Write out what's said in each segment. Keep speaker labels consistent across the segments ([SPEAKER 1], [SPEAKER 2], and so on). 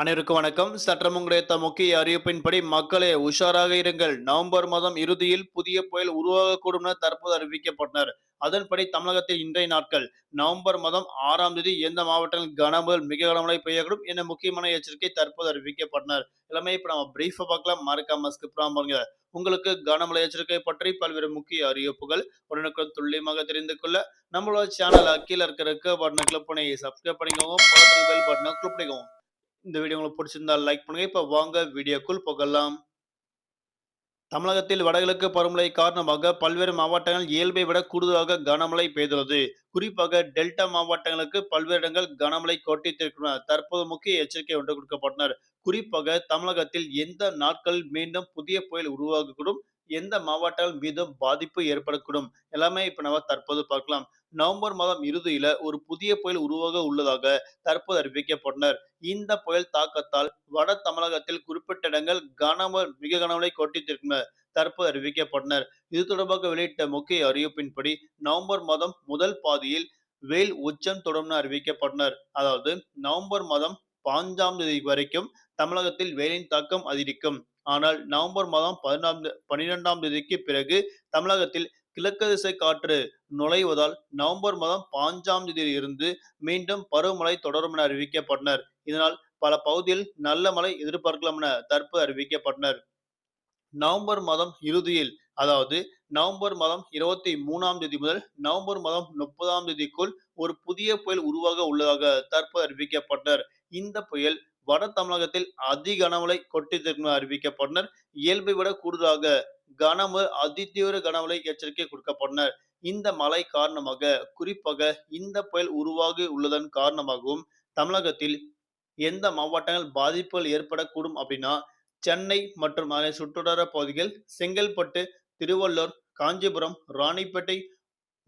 [SPEAKER 1] அனைவருக்கும் வணக்கம். சற்றம் கிடைத்த முக்கிய அறிவிப்பின்படி மக்களே உஷாராக இருங்கள். நவம்பர் மாதம் இறுதியில் புதிய புயல் உருவாகக்கூடும் என தற்போது அறிவிக்கப்பட்டனர். அதன்படி தமிழகத்தில் இன்றைய நாட்கள் நவம்பர் மாதம் ஆறாம் தேதி எந்த மாவட்டங்கள் கனமுதல் மிக கனமழை பெய்யக்கூடும் என முக்கியமான எச்சரிக்கை தற்போது அறிவிக்கப்பட்டனர். எல்லாமே இப்ப நம்ம பிரீஃபா பார்க்கலாம். மறக்காம ஸ்கிப் பாருங்க. உங்களுக்கு கனமழை எச்சரிக்கை பற்றி பல்வேறு முக்கிய அறிவிப்புகள் உடனுக்குடன் துல்லியமாக தெரிந்து கொள்ள நம்மளோட சேனல் கீழே இருக்கிற பட்டனை கிளிக் பண்ணி சப்ஸ்கிரைப் பண்ணிக்கோங்க. பக்கத்துல பெல் பட்டனை கிளிக் பண்ணிக்கோங்க. இந்த வீடியோ உங்களுக்கு பிடிச்சிருந்தா லைக் பண்ணுங்க. இப்போ வாங்க வீடியோக்குள் போகலாம். தமிழகத்தில் வடகிழக்கு பருவமழை காரணமாக பல்வேறு மாவட்டங்கள் இயல்பை விட கூடுதலாக கனமழை பெய்துள்ளது. குறிப்பாக டெல்டா மாவட்டங்களுக்கு பல்வேறு இடங்கள் கனமழை கொட்டித்திருக்கின்றன. தற்போது முக்கிய எச்சரிக்கை ஒன்று கொடுக்கப்பட்டனர் குறிப்பாக தமிழகத்தில் எந்த நாட்களில் மீண்டும் புதிய புயல் உருவாகக்கூடும்? எந்த மாவட்டங்கள் மீதும் பாதிப்பு ஏற்படக்கூடும். எல்லாமே இப்ப நம்ம தற்போது பார்க்கலாம். நவம்பர் மாதம் இறுதியில ஒரு புதிய புயல் உருவாக உள்ளதாக தற்போது அறிவிக்கப்பட்டனர். இந்த புயல் தாக்கத்தால் வட தமிழகத்தில் குறிப்பிட்ட இடங்கள் கனமழை மிக கனமழை கொட்டித்திருக்கின்றன தற்போது அறிவிக்கப்பட்டனர். இது தொடர்பாக வெளியிட்ட முக்கிய அறிவிப்பின்படி நவம்பர் மாதம் முதல் பாதியில் வெயில் உச்சம் தொடரும் அறிவிக்கப்பட்டனர். அதாவது நவம்பர் மாதம் பாஞ்சாம் தேதி வரைக்கும் தமிழகத்தில் வெயிலின் தாக்கம் அதிகரிக்கும். ஆனால் நவம்பர் மாதம் பதினாம் பனிரெண்டாம் தேதிக்கு பிறகு தமிழகத்தில் கிழக்கு திசை காற்று நுழைவதால் நவம்பர் மாதம் பாஞ்சாம் தேதியில் இருந்து மீண்டும் பருவமழை தொடரும் என அறிவிக்கப்பட்டனர். இதனால் பல பகுதியில் நல்ல மழை எதிர்பார்க்கலாம் என தற்போது அறிவிக்கப்பட்டனர். நவம்பர் மாதம் இறுதியில் அதாவது நவம்பர் மாதம் இருபத்தி மூணாம் தேதி முதல் நவம்பர் மாதம் முப்பதாம் தேதிக்குள் ஒரு புதிய புயல் உருவாக உள்ளதாக தற்போது அறிவிக்கப்பட்டனர். இந்த புயல் வட தமிழகத்தில் அதி கனமழை கொட்டித்திருக்கும் அறிவிக்கப்பட்டனர். இயல்பை விட கூடுதலாக கனமழை அதிதீவிர கனமழை எச்சரிக்கை கொடுக்கப்பட்டனர். இந்த மழை காரணமாக குறிப்பாக இந்த புயல் உருவாகி உள்ளதன் காரணமாகவும் தமிழகத்தில் எந்த மாவட்டங்கள் பாதிப்புகள் ஏற்படக்கூடும் அப்படின்னா சென்னை மற்றும் அதனை சுற்றுவட்டார பகுதிகள் செங்கல்பட்டு திருவள்ளூர் காஞ்சிபுரம் ராணிப்பேட்டை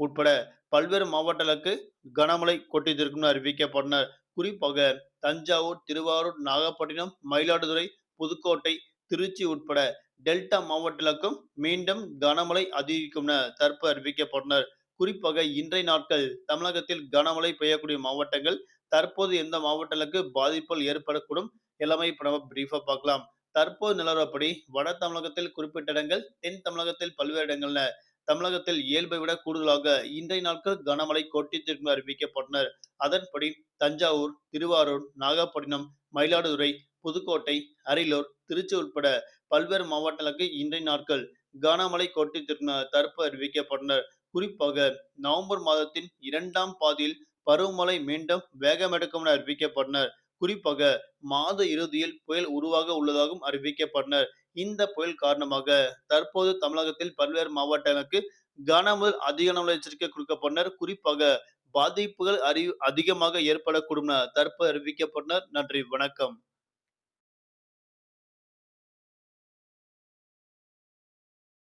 [SPEAKER 1] உட்பட பல்வேறு மாவட்டங்களுக்கு கனமழை கொட்டித்திருக்கும் அறிவிக்கப்பட்டனர் குறிப்பாக தஞ்சாவூர் திருவாரூர் நாகப்பட்டினம் மயிலாடுதுறை புதுக்கோட்டை திருச்சி உட்பட டெல்டா மாவட்டங்களுக்கும் மீண்டும் கனமழை அதிகரிக்கும் என தற்போது அறிவிக்கப்பட்டனர் குறிப்பாக இன்றைய நாட்கள் தமிழகத்தில் கனமழை பெய்யக்கூடிய மாவட்டங்கள் தற்போது எந்த மாவட்டங்களுக்கு பாதிப்புகள் ஏற்படக்கூடும் எல்லாமே இப்ப நம்ம பிரீஃபா பார்க்கலாம். தற்போது நிலவரப்படி வட தமிழகத்தில் குறிப்பிட்ட இடங்கள் தென் தமிழகத்தில் பல்வேறு இடங்கள்ல தமிழகத்தில் இயல்பை விட கூடுதலாக இன்றைய நாட்கள் கனமழை கொட்டித்திற்கு அறிவிக்கப்பட்டனர். அதன்படி தஞ்சாவூர் திருவாரூர் நாகப்பட்டினம் மயிலாடுதுறை புதுக்கோட்டை அரியலூர் திருச்சி உட்பட பல்வேறு மாவட்டங்களுக்கு இன்றைய நாட்கள் கனமழை கொட்டித்திற்கு தற்பு அறிவிக்கப்பட்டனர். குறிப்பாக நவம்பர் மாதத்தின் இரண்டாம் பாதியில் பருவமழை மீண்டும் வேகமெடுக்கும் என அறிவிக்கப்பட்டனர். குறிப்பாக மாத இறுதியில் புயல் உருவாக உள்ளதாகவும் அறிவிக்கப்பட்டனர். இந்த புயல் காரணமாக தற்போது தமிழகத்தில் பல்வேறு மாவட்டங்களுக்கு கனமுதல் அதிக கனமழை எச்சரிக்கை கொடுக்கப்பட்டனர். குறிப்பாக பாதிப்புகள் அறி அதிகமாக ஏற்படக்கூடும் தற்போது அறிவிக்கப்பட்டனர். நன்றி வணக்கம்.